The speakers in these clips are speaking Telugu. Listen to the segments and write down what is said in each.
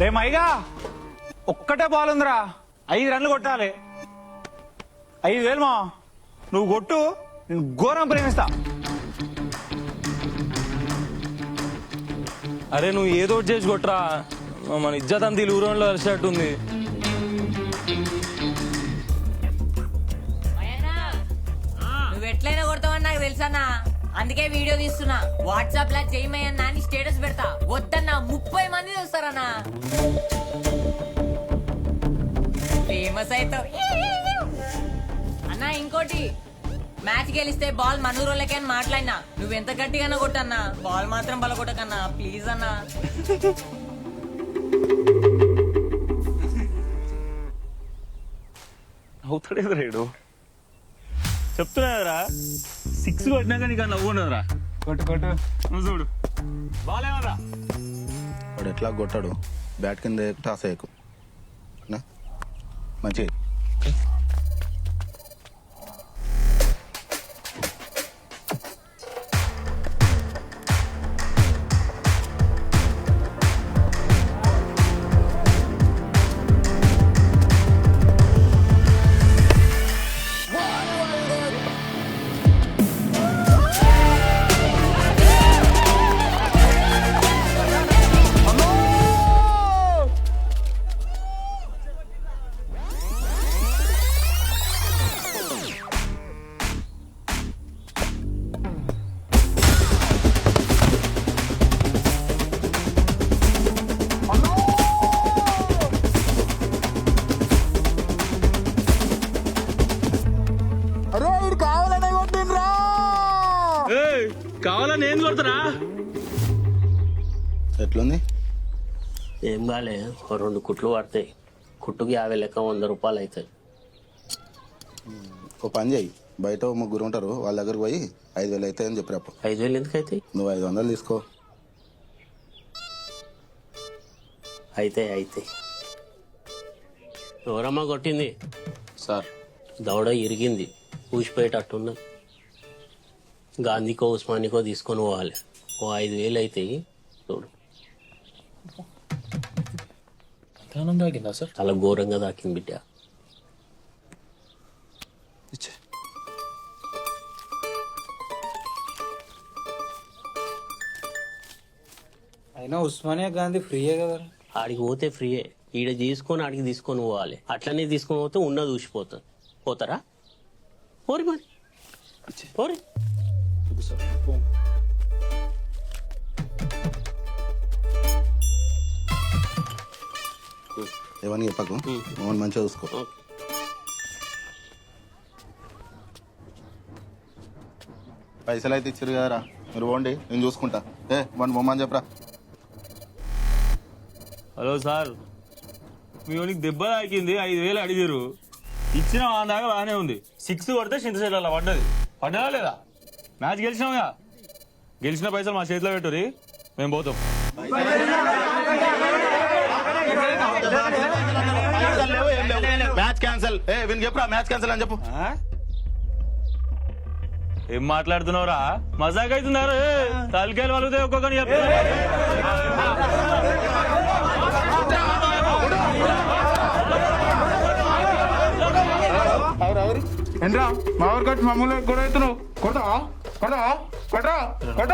రే మైగా ఒక్కటే బాల్ ఉందిరా. ఐదు రన్లు కొట్టాలి. ఐదు వేలు మా నువ్వు కొట్టు నేను ఘోరం ప్రేమిస్తా. అరే నువ్వు ఏదో ఒకటి చేసి కొట్రా మన ఇజ్జత్ అంత ఊరంలో అయ్యన్నా, నువ్వు ఎట్లయినా కొడతావని నాకు తెలుసన్నా. అందుకే వీడియో తీస్తున్నా. వాట్సాప్ లా చేయమయ్యన్నా అని స్టేటస్ పెడతా. వద్దన్నా ముప్పై మంది చూస్తారన్నా. ఫేమస్ అవుతావు అన్నా ఇంకోటి. మ్యాచ్ గెలిస్తే బాల్ మనూరోళ్ళకే అని మాట్లాడినా. నువ్వు ఎంత గట్టిగానో కొట్టన్నా. బాల్ మాత్రం బలగొట్టకన్నా ప్లీజ్ అన్నా. అవుతాడే రేడు. చెప్తున్నా సిక్స్ కొట్టినాక నీకు నవ్వు ఉండదురా. కొట్టు కొట్టు. నువ్వు చూడు. బాలేమరా వాడు ఎట్లా కొట్టాడు? బ్యాట్ కింద టాస్ అయ్యకు మంచి కొడతారా? ఎట్లుంది? ఏం కాలే ఓ రెండు కుట్లు పడతాయి. కుట్టుకి యాభై లెక్క వంద రూపాయలు అవుతాయి. ఓ పని చేయి. బయట ఓ ముగ్గురు ఉంటారు వాళ్ళ దగ్గరికి పోయి ఐదు వేలు అవుతాయని చెప్పినప్పుడు ఐదు వేలు ఎందుకు అవుతాయి? నువ్వు ఐదు వందలు తీసుకో. అయితే అయితే. ఎవరమ్మా కొట్టింది? సార్. దవడ ఇరిగింది. ఊసిపోయేటట్టున్నది గాంధీకో ఉస్మానికో తీసుకొని పోవాలి. ఓ ఐదు వేలు అవుతాయి చూడు చాలా ఘోరంగా దాకింది బిడ్డ. అయినా ఉస్మానియా గాంధీ ఫ్రీయే కదా. ఆడికి పోతే ఫ్రీయే. ఈడ తీసుకొని ఆడికి తీసుకొని పోవాలి. అట్లనే తీసుకొని పోతే ఉన్నది ఊసిపోతుంది పోతారా? పోరి మరి. పోరి. ఏమని చెప్పకు మమ్మల్ని మంచిగా చూసుకో. పైసలు అయితే ఇచ్చారు కదరా మీరు పోండి నేను చూసుకుంటా ఏ మన బొమ్మని చెప్పరా హలో సార్ మీ వానికి దెబ్బ తాకింది ఐదు వేలు అడిగారు ఇచ్చిన దాకా బాగానే ఉంది. సిక్స్ కొడితే అలా పడ్డది. పడ్డదా లేదా? మ్యాచ్ గెలిచినావుగా. గెలిచిన పైసలు మా చేతిలో పెట్టురి మేము పోతాం. Match cancel. ఏ వీనికి చెప్పరా మ్యాచ్ క్యాన్సల్ అని చెప్పు. ఏం మాట్లాడుతున్నావురా? మజాక్ అవుతున్నారు. తలకాయలు వాళ్ళదే ఒక్కొక్కని చెప్పు. ఏంట్రా మా ఊరు కట్టి మమ్మల్ని గొడవ అవుతున్నావు. కొడతావా? కొడతావా ఏం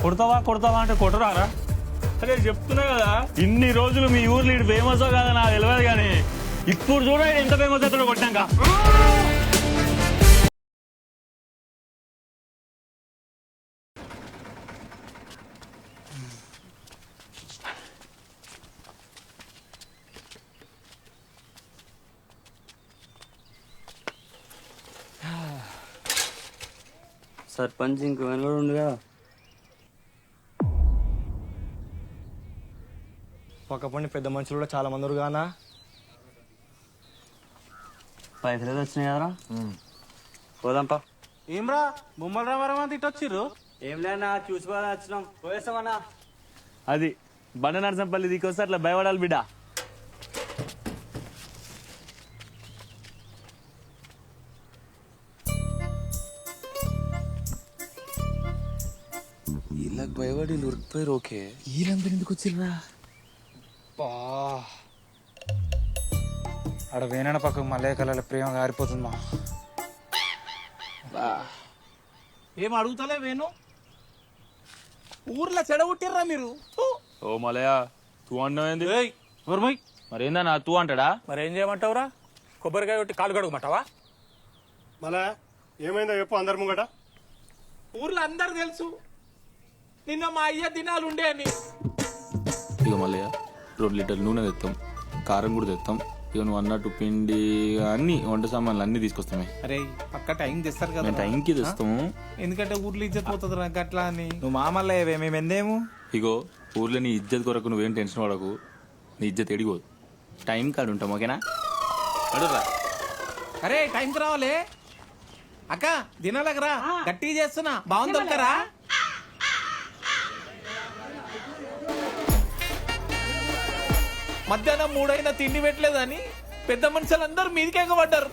కొడతావా కొడతావా అంటే కొట్టరారా? అరే చెప్తున్నా కదా ఇన్ని రోజులు మీ ఊర్లో ఇటు ఫేమస్ కదా నాకు తెలియదు కానీ ఇప్పుడు చూడండి ఎంత ఫేమస్ అవుతాడో కొట్టాక సర్పంచ్ ఇంకో కూడా ఉండగా పక్కపండి పెద్ద మనుషులు కూడా చాలా మంది కానా పైసలు అయితే వచ్చినాయి కదరా. పోదాంపా ఏమ్రా బొమ్మల రామారావు అని తిట్టొచ్చిర్రు ఏం లేనా చూసుకోవాలని వచ్చినాం. పోయేస్తామన్నా అది బండ నరసంపల్లి దిక్కొస్తే అట్లా భయపడాలి బిడ్డ. భయపడి ఉరికిపోయారు ఓకే. వీళ్ళందరూ ఎందుకు వచ్చిర్రా? ఆడ వేనన పక్కకు మల్లయ్య కళల ప్రేమ గారిపోతుందా ఏం అడుగుతలే వేణు? ఊర్లో చెడగొట్టిర్రా మీరు. ఓ మలయా తూ అంటావేంది ఊర్మయ్ మరేందా నా తూ అంటాడా? మరి ఏం చేయమంటావురా? కొబ్బరికాయ కొట్టి కాలు కడుగుమంటావా? మళ్ళా ఏమైందో చెప్పు అందరు ముంగట. ఊర్లో అందరు తెలుసు. నిన్న మా అయ్య దినాలు ఉండే అని. ఇక మళ్ళీ రెండు లీటర్ నూనె తెస్తాం కారం కూడా తెస్తాం ఇక నువ్వు అన్నట్టు పిండి అన్ని వంట సామాన్లు అన్ని తీసుకొస్తామే. అరే పక్క టైం తెస్తారు కదా. మేము టైంకి తెస్తాము. ఎందుకంటే ఊర్లో ఇజ్జత్ పోతుంది నాకు అట్లా అని. నువ్వు మామల్లయ్యవే మేము ఎందేము? ఇగో ఊర్లో నీ ఇజ్జత్ కొరకు నువ్వేం టెన్షన్ పడకు. నీ ఇజ్జత్ ఎడిగోదు టైం కాడు ఉంటాం ఓకేనా? అడుగురా అరే టైంకి రావాలే. అక్క దినాలకు రా. గట్టిగా చేస్తున్నా. బాగుంది మధ్యాహ్నం మూడైనా తిండి పెట్టలేదని పెద్ద మనుషులు అందరూ మీదికి ఎగబడ్డారు.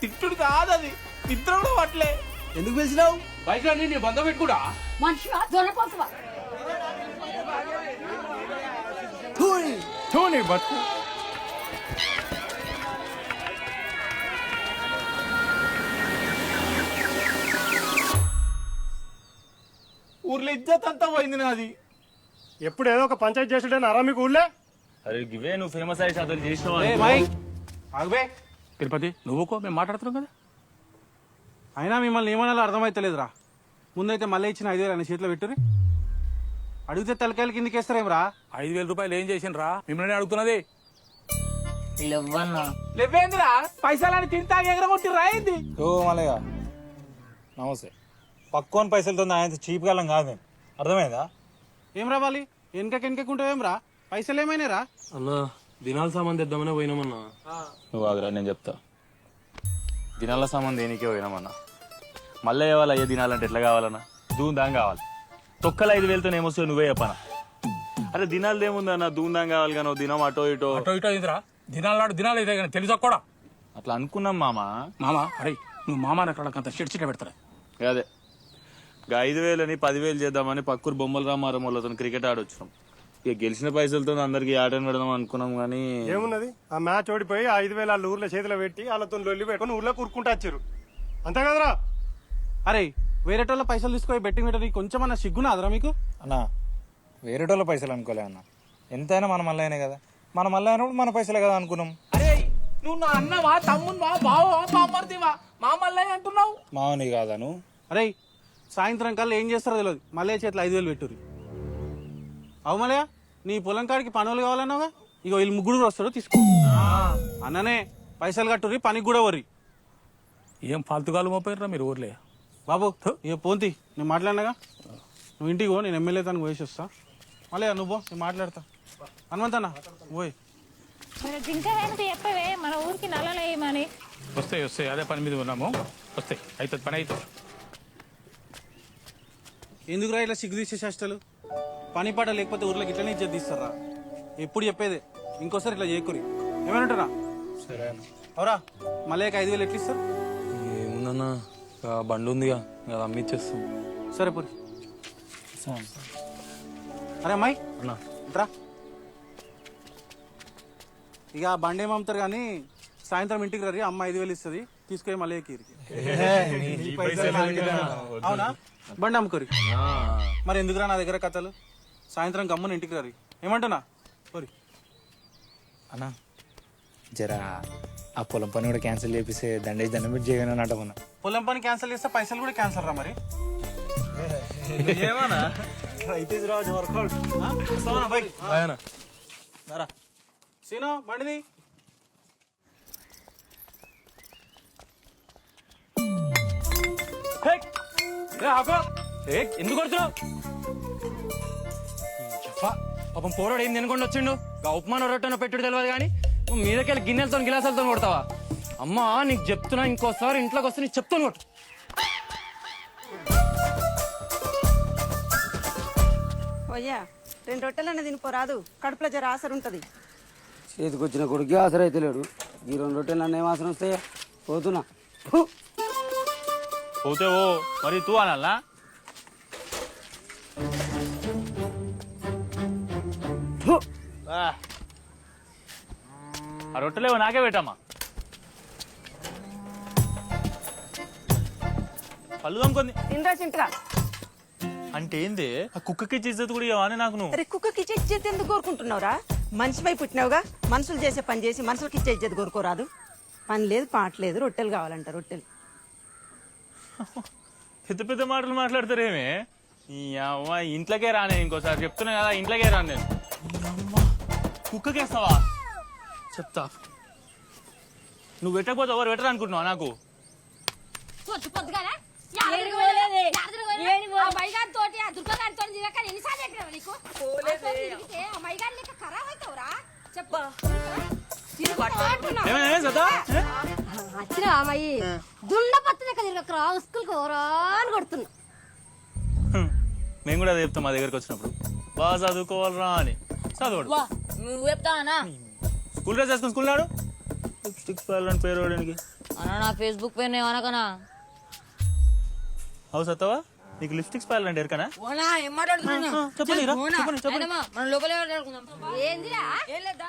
తిట్టుడు కాదు అది. నిద్ర కూడా పట్టలే. ఎందుకు పిలిచినావు? బయట నీ బంధం పెట్టుకుడా? మనిషివా దొరపోతువా చూని బతుకు. ఊర్లో ఇజ్జత్ అంతా పోయింది నాది. ఎప్పుడు ఏదో ఒక పంచాయతీ చేసాడని అరా మీకు ఊళ్ళే? అరే గివే నువ్వు ఫేమస్ అయ్యి చదువు చేసినావు ఆగుబే తిరుపతి నువ్వుకో మేము మాట్లాడుతున్నాం కదా. అయినా మిమ్మల్ని ఏమన్నా అర్థమైతలేదురా. ముందైతే మళ్ళీ ఇచ్చిన ఐదు వేలు అని చేతిలో పెట్టురి అడిగితే తలకాయలు కిందకి వేస్తారేమ్రా ఐదు వేల రూపాయలు ఏం చేసిండ్రా? మిమ్మల్ని అడుగుతున్నది. లేవేందిరా? పైసలని తింటా ఎగరగొట్టి రాయింది ఓ మలయ్య నమస్తే. పక్కోని పైసలతో ఆయన చీప్ కాలం కాదు మేము అర్థమైందా? ఏం రావాలి? వెనక వెనకకుంటావేం రా? పైసలు ఏమైనారా అన్న దినాల సామాన్ తెద్దామనే పోయినామన్నా. నువ్వు ఆగురా నేను చెప్తా. దినాల సామాన్ దేనికే పోయినామన్నా? మళ్ళీ ఇవ్వాలి అయ్యే దినాలంటే ఎట్లా కావాలన్నా? దూన్ దాం కావాలి. తొక్కలు ఐదు వేలతో ఏమొస్తావు నువ్వే చెప్పనా? అరే దినాలు ఏముందన్న దూన్ దాం కావాలి కానీ ఓ దినం అటో ఇటో. అటో ఇటో అయిందిరా దినాల నాడు దినాలు అయితే కానీ తెలుసా కూడా? అట్లా అనుకున్నాం మామ. మామ? అరే నువ్వు మామ అక్కడ షెడ్ చిట్ట పెడతారా? అదే. గా ఐదు వేలని పదివేలు చేద్దామని పక్కూరు బొమ్మల రామారం వాళ్ళతో క్రికెట్ ఆడొచ్చినాం. ఇక గెలిచిన పైసలతో అందరికి ఆటని పెడదాం అనుకున్నాం కానీ ఏమున్నది? ఆ మ్యాచ్ ఓడిపోయి ఆ ఐదు వేల వాళ్ళ ఊర్లో చేతిలో పెట్టి వాళ్ళతో లొల్లి పెట్టుకొని ఊర్లో కూరుకుంటూ వచ్చారు. అంతే కదరా? అరే వేరేటోళ్ళ పైసలు తీసుకొని బెట్టింగ్ పెట్టడానికి కొంచెం అన్న సిగ్గునా అదరా మీకు? అన్న వేరేటోళ్ళ పైసలు అనుకోలే అన్న. ఎంతైనా మన మల్లయ్యనే కదా. మన మల్లయ్య అయినప్పుడు మన పైసలే కదా అనుకున్నాం. అరే నువ్వు నా అన్నవా తమ్మున్వా బావా బామ్మర్దివా? మా మల్లయ్య అంటున్నావు? మావని కాదాను అరే సాయంత్రం కల్లా ఏం చేస్తారో తెలియదు మల్లయ్య చేతిలో ఐదు వేలు పెట్టుర్రి. అవు మల్లయ్య? నీ పొలం కాడికి పనులు కావాలన్నావా ఇగో వీళ్ళు ముగ్గురు వస్తాడు తీసుకో. అన్ననే పైసలు కట్టుర్రి పనికి కూడా వర్రి ఏం ఫాల్తుగాలు మోపోయారా మీరు ఊర్లే? బాబు ఇక పోంతి నేను మాట్లాడినాగా? నువ్వు ఇంటికి పో నేను ఎమ్మెల్యే తనకు పోయేసి వస్తా. మళ్ళీ నువ్వు పో నేను మాట్లాడతా. హనుమంతన్న పోయి. ఇంకా చెప్పవే మన ఊరికి నల్లలేయమని వస్తాయి వస్తాయి అదే పని మీద ఉన్నాము. వస్తాయి అవుతుంది పని అవుతుంది ఎందుకు రా ఇట్లా సిగ్గు తీసే చేష్టలు పని పాట లేకపోతే ఊర్లోకి ఇట్లనే ఇచ్చేది తీస్తారా? ఎప్పుడు చెప్పేదే? ఇంకోసారి ఇట్లా చేయకురి. ఏమంటారా సరే అవరా మళ్ళీ ఐదు వేలు ఎట్లా ఇస్తారు? ఏముందన్నా? బండి ఉందిగా అది అమ్మిచ్చేస్తాం. సరే పూరి. అరే అమ్మాయి రా. ఇక ఆ బండి ఏం అమ్ముతారు కానీ సాయంత్రం ఇంటికి రండి అమ్మ ఐదు వేలు ఇస్తుంది తీసుకొని మళ్ళీ ఎక్కిరి అవునా? బండి అమ్ముకోరి. మరి ఎందుకురా నా దగ్గర కథలు? సాయంత్రం గమ్మున ఇంటికి రండి ఏమంటున్నా? పోరి. అన్నా జరా ఆ పొలం పని కూడా క్యాన్సిల్ చేపిస్తే దండేసి దండం పెట్టి చేయను అంటమన్నా పొలం పని క్యాన్సిల్ చేస్తే పైసలు కూడా క్యాన్సిల్ రా మరి. ఏమన్నా? రైతు రాజు వర్కౌట్ బై రా సీను బండిది ఎందుకు కొడుతున్నావు? పాపం పోరాడు ఏం తినకుండా వచ్చిండు. ఉప్మాన రొట్టెన పెట్టుడు తెలియదు కానీ నువ్వు మీదకెళ్ళి గిన్నెలతో గిలాసాలతో కొడతావా? అమ్మా నీకు చెప్తున్నా ఇంకోసారి ఇంట్లోకి వస్తే నీకు చెప్తాను కొట్టు. ఓయ్యా రెండు రొట్టెలన్న తినిపోరాదు కడుపులో జర ఆసరు ఉంటది. చేతికొచ్చిన కొడుకు ఆసర అయితే లేడు. ఈ రెండు రొట్టెలు నన్ను ఏం ఆసరం వస్తాయా? పోతున్నా. పోతే ఓ మరి తూ అనాలా? ఆ. రొట్టెలేవో నాకే పెట్టమ్మా. పళ్ళు తమ్ముకుంది తినరా చింటరా అంటే ఏంది? ఆ కుక్కకి ఇచ్చేది కూడా ఇవ్వని నాకు నువ్వు? అరే కుక్కకి ఇచ్చే ఇచ్చేది ఎందుకు కోరుకుంటున్నావురా? మనిషిపై పుట్టినావుగా మనుషులు చేసే పని చేసి మనుషులకి ఇచ్చే ఇచ్చేది కోరుకోరాదు. పని లేదు పాట లేదు రొట్టెలు కావాలంట రొట్టెలు. పెద్ద పెద్ద మాటలు మాట్లాడతారేమే? ఈ అవ్వ ఇంట్లోకే రానే ఇంకోసారి చెప్తున్నా కదా ఇంట్లోకే రాను నేను. కుక్కకేస్తావా? చెప్తా. నువ్వు పెట్టకపోతే ఎవరు పెట్టరు అనుకుంటున్నావా నాకు? పొద్దు పొద్దుగాల? మైగాన్ తోటి ఆ దుర్గా గారి తోటి తిరగక ఎన్నిసార్లు చెప్పినావు నీకు? అసలు తిరిగితే ఆ మైగాన్ లెక్క ఖరాబ్ అవుతావురా? చెప్పు. ఏమైనా ఏమైనా సత్తా? ఏ? వచ్చిన అమ్మాయి దుండ పత్తి లెక్క తిరగకరా స్కూల్ కోరా అని కొడుతున్నా. హ్మ్. మేము కూడా అదే చెప్తాం మా దగ్గరికి వచ్చినప్పుడు. బాగా చదువుకోవాలరా అని. చదవడు. నువ్వు చెప్తానా స్కూల్ డ్రెస్ వేసుకుని స్కూల్ నాడు? లిప్స్టిక్స్ పేర్లని పేరు వాడడానికి అన్న నా ఫేస్బుక్ పేరు ఏమనకనా అవు సత్తవా నీకు లిప్స్టిక్స్ పేర్లంటే ఎరకనా? ఓనా ఏం మాట్లాడుతున్నా చెప్పండి చెప్పండి చెప్పండి మన లోపలే ఏందిరా? ఏం లేదా?